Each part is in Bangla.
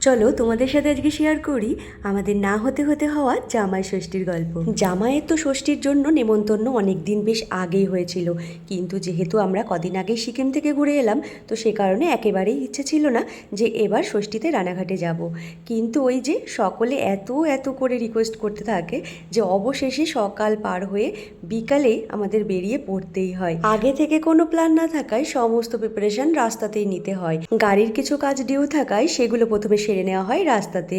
চলো তোমাদের সাথে আজকে শেয়ার করি আমাদের না হতে হতে হওয়া জামাই ষষ্ঠীর গল্প। জামাইয়ের তো ষষ্ঠীর জন্য নেমন্তন্ন অনেক দিন বেশ আগেই হয়েছিল। কিন্তু যেহেতু আমরা কদিন আগে সিকিম থেকে ঘুরে এলাম, তো সে কারণে একেবারেই ইচ্ছে ছিল না যে এবার ষষ্ঠীতে রানাঘাটে যাব। কিন্তু ওই যে সকলে এত এত করে রিকোয়েস্ট করতে থাকে যে অবশেষে সকাল পার হয়ে বিকালে আমাদের বেরিয়ে পড়তেই হয়। আগে থেকে কোনো প্ল্যান না থাকায় সমস্ত প্রিপারেশন রাস্তাতেই নিতে হয়। গাড়ির কিছু কাজ ডিউ থাকায় সেগুলো প্রথমে সেরে নেওয়া হয় রাস্তাতে।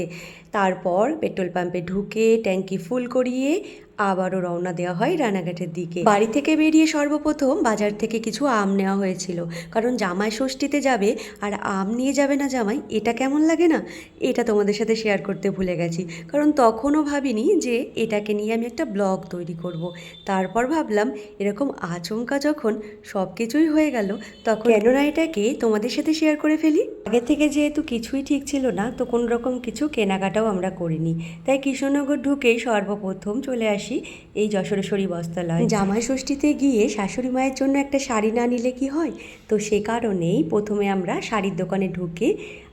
তারপর পেট্রোল পাম্পে ঢুকে ট্যাঙ্কি ফুল করিয়ে আবারও রওনা দেওয়া হয় রানাঘাটের দিকে। বাড়ি থেকে বেরিয়ে সর্বপ্রথম বাজার থেকে কিছু আম নেওয়া হয়েছিল। কারণ জামাই ষষ্ঠীতে যাবে আর আম নিয়ে যাবে না জামাই এটা কেমন লাগে না? এটা তোমাদের সাথে শেয়ার করতে ভুলে গেছি। কারণ তখনও ভাবিনি যে এটাকে নিয়ে আমি একটা ব্লগ তৈরি করব। তারপর ভাবলাম এরকম আচমকা যখন সব কিছুই হয়ে গেল তখন কেননা এটাকে তোমাদের সাথে শেয়ার করে ফেলি। আগে থেকে যেহেতু কিছুই ঠিক ছিল না তো কোনো রকম কিছু কেনাকাটাও আমরা করিনি। তাই কৃষ্ণনগর ঢুকেই সর্বপ্রথম চলে আসি এই যশোরেশ্বরী বস্ত্রালয়। জামাই ষষ্ঠীতে গিয়ে শাশুড়ি মায়ের জন্য একটা শাড়ি না নিলে কি হয়? তো সে কারণেই প্রথমে আমরা শাড়ির দোকানে ঢুকে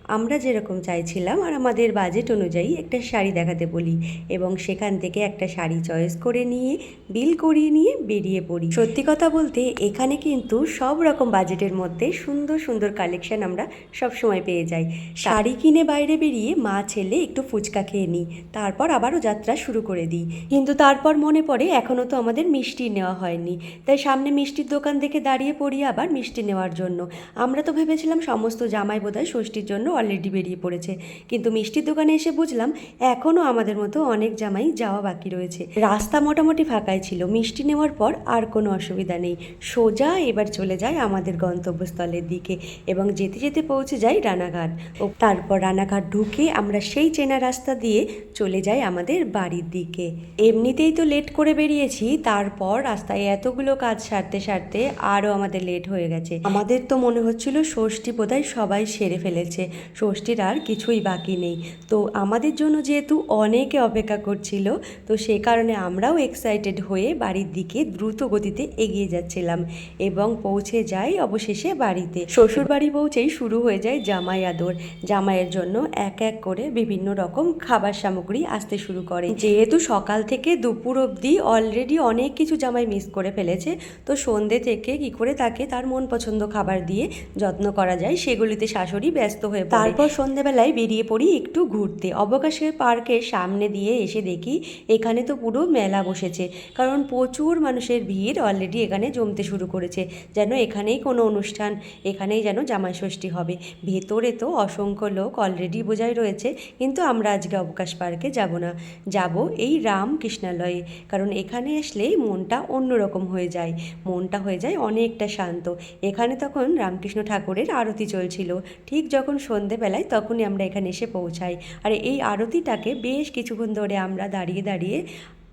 আমরা যেরকম চাইছিলাম আর আমাদের বাজেট অনুযায়ী একটা শাড়ি দেখাতে বলি এবং সেখান থেকে একটা শাড়ি চয়েস করে নিয়ে, বিল করিয়ে নিয়ে বেরিয়ে পড়ি। সত্যি কথা বলতে এখানে কিন্তু সব রকম বাজেটের মধ্যে সুন্দর সুন্দর কালেকশন আমরা সব সময় পেয়ে যাই। শাড়ি কিনে বাইরে বেরিয়ে মা, ছেলে একটু ফুচকা খেয়ে নিই, তারপর আবারও যাত্রা শুরু করে দিই। কিন্তু তারপর মনে পড়ে এখনও তো আমাদের মিষ্টি নেওয়া হয়নি। তাই সামনে মিষ্টির দোকান দেখে দাঁড়িয়ে পড়ি আবার মিষ্টি নেওয়ার জন্য। আমরা তো ভেবেছিলাম সমস্ত জামাই বোধহয় ষষ্ঠীর জন্য অলরেডি বেরিয়ে পড়েছে। কিন্তু মিষ্টির দোকানে এসে বুঝলাম এখনও আমাদের মতো অনেক জামাই যাওয়া বাকি রয়েছে। রাস্তা মোটামুটি ফাঁকাই ছিল, মিষ্টি নেওয়ার পর আর কোনো অসুবিধা নেই। সোজা এবার চলে যায় আমাদের গন্তব্যস্থলের দিকে এবং যেতে যেতে পৌঁছে যাই রানাঘাট। ও তারপর রানাঘাট ঢুকে আমরা সেই চেনা রাস্তা দিয়ে চলে যাই আমাদের বাড়ির দিকে। এমনিতেই তো লেট করে বেরিয়েছি, তারপর রাস্তায় এতগুলো কাজ সারতে সারতে আরও আমাদের লেট হয়ে গেছে। আমাদের তো মনে হচ্ছিল ষষ্ঠী বোধহয় সবাই সেরে ফেলেছে। ষষ্ঠীর আর কিছুই বাকি নেই। তো আমাদের জন্য যেহেতু অনেকে অপেক্ষা করছিল, তো সে কারণে আমরাও এক্সাইটেড হয়ে বাড়ির দিকে দ্রুত গতিতে এগিয়ে যাচ্ছিলাম এবং পৌঁছে যাই অবশেষে বাড়িতে। শ্বশুর বাড়ি পৌঁছেই শুরু হয়ে যায় জামাই আদর। জামাইয়ের জন্য এক এক করে বিভিন্ন রকম খাবার সামগ্রী আসতে শুরু করে। যেহেতু সকাল থেকে দুপুর অবধি অলরেডি অনেক কিছু জামাই মিস করে ফেলেছে, তো সন্ধে থেকে কি করে তাকে তার মন পছন্দ খাবার দিয়ে যত্ন করা যায়, সেগুলিতে শাশুড়ি ব্যস্ত হয়ে তারপর সন্ধেবেলায় বেরিয়ে পড়ি একটু ঘুরতে। অবকাশের পার্কের সামনে দিয়ে এসে দেখি এখানে তো পুরো মেলা বসেছে। কারণ প্রচুর মানুষের ভিড় অলরেডি এখানে জমতে শুরু করেছে। যেন এখানেই কোনো অনুষ্ঠান, এখানেই যেন জামাই ষষ্ঠী হবে। ভেতরে তো অসংখ্য লোক অলরেডি বোঝাই রয়েছে, কিন্তু আমরা আজকে অবকাশ পার্কে যাব না। যাব এই রাম কৃষ্ণালয়ে কারণ এখানে আসলেই মনটা অন্যরকম হয়ে যায়। মনটা হয়ে যায় অনেকটা শান্ত। এখানে তখন রামকৃষ্ণ ঠাকুরের আরতি চলছিল। ঠিক যখন সন্ধেবেলায় তখনই আমরা এখানে এসে পৌঁছাই। আর এই আরতিটাকে বেশ কিছুক্ষণ ধরে আমরা দাঁড়িয়ে দাঁড়িয়ে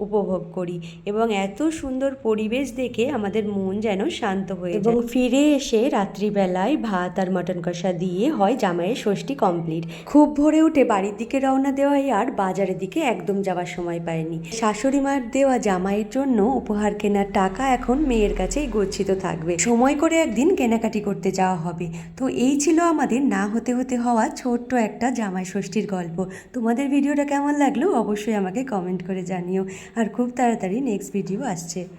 উপভোগ করি এবং এত সুন্দর পরিবেশ দেখে আমাদের মন যেন শান্ত হয়ে এবং ফিরে এসে রাত্রিবেলায় ভাত আর মটন কষা দিয়ে হয় জামাইয়ের ষষ্ঠী কমপ্লিট খুব ভোরে উঠে বাড়ির দিকে রওনা দেওয়াই আর বাজারের দিকে একদম যাওয়ার সময় পায়নি শাশুড়ি মার দেওয়া জামাইয়ের জন্য উপহার কেনার টাকা এখন মেয়ের কাছেই গচ্ছিত থাকবে। সময় করে একদিন কেনাকাটি করতে যাওয়া হবে। তো এই ছিল আমাদের না হতে হতে হওয়া ছোট্ট একটা জামাই ষষ্ঠীর গল্প। তোমাদের ভিডিওটা কেমন লাগল অবশ্যই আমাকে কমেন্ট করে জানিও। আর খুব তাড়াতাড়ি নেক্সট ভিডিও আসছে।